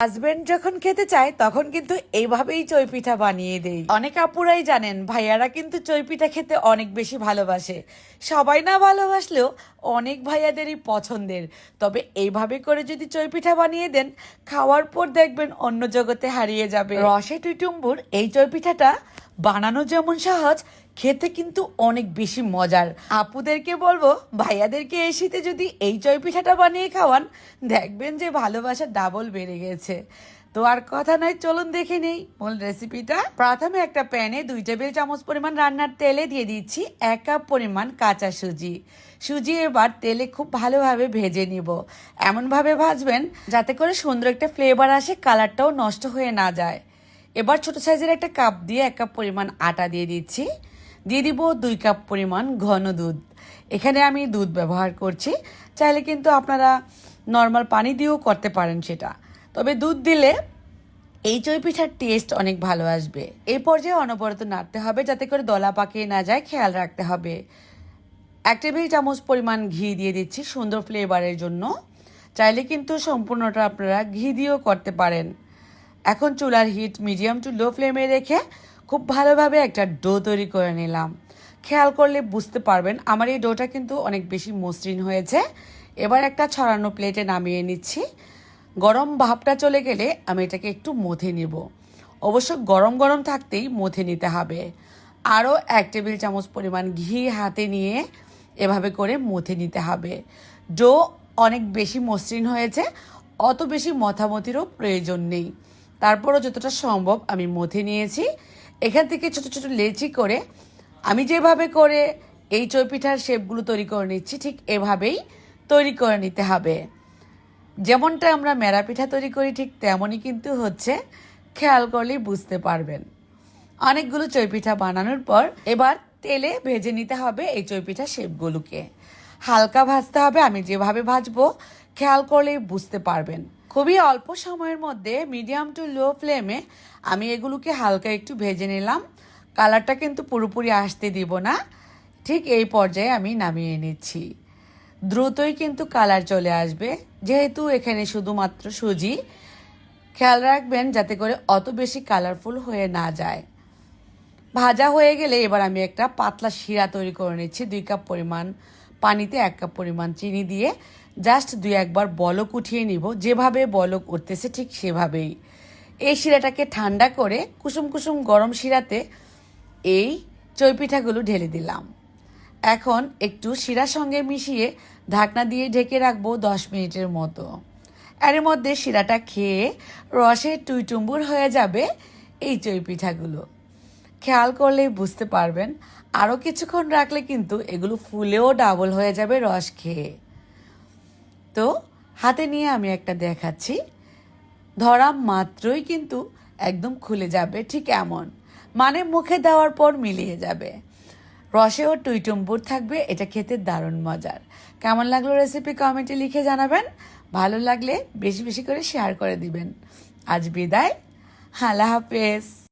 Husband যখন খেতে চায়, তখন কিন্তু এইভাবেই চই পিঠা বানিয়ে দেই অনেক আপুরাই জানেন, ভাইয়ারা কিন্তু চই পিঠা খেতে অনেক বেশি ভালোবাসে। সবাই না ভালোবাসলেও অনেক ভাইয়াদেরই পছন্দের। তবে এইভাবে করে যদি চই পিঠা বানিয়ে দেন, খাওয়ার পর দেখবেন অন্য জগতে হারিয়ে যাবে। রসে টুইটুম্বুর এই চই পিঠাটা বানানো যেমন সহজ খেতে কিন্তু অনেক বেশি মজার। আপুদেরকে বলব, ভাইয়াদেরকে এই শীতে যদি এই চই পিঠাটা বানিয়ে খাওয়ান, দেখবেন যে ভালোবাসা ডাবল বেড়ে গেছে। তো আর কথা নয় চলুন দেখে নেই। মূল রেসিপিটা প্রথমে একটা প্যানে দুই টেবিল চামচ পরিমাণ রান্নার তেলে দিয়ে দিচ্ছি এক কাপ পরিমাণ কাঁচা সুজি। সুজি এবার তেলে খুব ভালোভাবে ভেজে নিব। এমনভাবে ভাজবেন যাতে করে সুন্দর একটা ফ্লেভার আসে কালারটাও নষ্ট হয়ে না যায়। এবার ছোট সাইজের একটা কাপ দিয়ে এক কাপ পরিমাণ আটা দিয়ে দিচ্ছি। দিয়ে দিব দুই কাপ পরিমাণ ঘন দুধ। এখানে আমি দুধ ব্যবহার করছি। চাইলে কিন্তু আপনারা নর্মাল পানি দিয়েও করতে পারেন সেটা। তবে দুধ দিলে এই চই পিঠার টেস্ট অনেক ভালো আসবে। এই পর্যায়ে অনবরত নাড়তে হবে যাতে করে দলা পাকিয়ে না যায়, খেয়াল রাখতে হবে। এক টেবিল চামচ পরিমাণ ঘি দিয়ে দিচ্ছি সুন্দর ফ্লেভারের জন্য। চাইলে কিন্তু সম্পূর্ণটা আপনারা ঘি দিয়েও করতে পারেন। এখন চুলার হিট মিডিয়াম টু লো ফ্লেমে রেখে খুব ভালোভাবে একটা ডো তৈরি করে নিলাম। খেয়াল করলে বুঝতে পারবেন, আমার এই ডোটা কিন্তু অনেক বেশি মসৃণ হয়েছে। এবার একটা ছড়ানো প্লেটে নামিয়ে নিচ্ছি। গরম ভাবটা চলে গেলে আমি এটাকে একটু মথে নিব। অবশ্য গরম গরম থাকতেই মথে নিতে হবে। আরও এক টেবিল চামচ পরিমাণ ঘি হাতে নিয়ে এভাবে করে মথে নিতে হবে। ডো অনেক বেশি মসৃণ হয়েছে, অত বেশি মথামতিরও প্রয়োজন নেই। তারপরও যতটা সম্ভব আমি মথে নিয়েছি। এখান থেকে ছোট ছোট লেচি করে আমি যেভাবে করে এই চই পিঠার শেপগুলো তৈরি করে নিচ্ছি, ঠিক এভাবেই তৈরি করে নিতে হবে। যেমনটা আমরা মেরা পিঠা তৈরি করি, ঠিক তেমনই কিন্তু হচ্ছে, খেয়াল করলেই বুঝতে পারবেন। অনেকগুলো চই পিঠা বানানোর পর এবার তেলে ভেজে নিতে হবে এই চই পিঠা শেপগুলোকে। হালকা ভাজতে হবে, আমি যেভাবে ভাজবো, খেয়াল করলেই বুঝতে পারবেন। খুবই অল্প সময়ের মধ্যে মিডিয়াম টু লো ফ্লেমে আমি এগুলোকে হালকা একটু ভেজে নিলাম। কালারটা কিন্তু পুরোপুরি আসতে দিব না। ঠিক এই পর্যায়ে আমি নামিয়ে নিচ্ছি। দ্রুতই কিন্তু কালার চলে আসবে। যেহেতু এখানে শুধুমাত্র সুজি, খেয়াল রাখবেন যাতে করে অত বেশি কালারফুল হয়ে না যায়। ভাজা হয়ে গেলে এবার আমি একটা পাতলা শিরা তৈরি করে নিচ্ছি, দুই কাপ পরিমাণ। পানিতে এক কাপ পরিমাণ চিনি দিয়ে জাস্ট দুই একবার বলক উঠিয়ে নিব। যেভাবে বলক উঠতেছে ঠিক সেভাবেই। এই শিরাটাকে ঠান্ডা করে কুসুম কুসুম গরম শিরাতে এই চই পিঠাগুলো ঢেলে দিলাম। এখন একটু শিরার সঙ্গে মিশিয়ে ঢাকনা দিয়ে ঢেকে রাখব দশ মিনিটের মতো। এর মধ্যে শিরাটা খেয়ে রসে টুইটুম্বুর হয়ে যাবে এই চই পিঠাগুলো খেয়াল করলেই বুঝতে পারবেন। আরও কিছুক্ষণ রাখলে কিন্তু এগুলো ফুলেও ডাবল হয়ে যাবে রস খেয়ে। তো, হাতে নিয়ে আমি একটা দেখাচ্ছি। ধরা মাত্রই কিন্তু একদম খুলে যাবে ঠিক এমন। মানে মুখে দেওয়ার পর মিলিয়ে যাবে। রসেও টুইটুম্বুর থাকবে, এটা খেতে দারুণ মজার। কেমন লাগল রেসিপি কমেন্টে লিখে জানাবেন। ভালো লাগলে বেশি বেশি করে শেয়ার করে দিবেন। আজ বিদায়। আল্লাহ হাফেজ।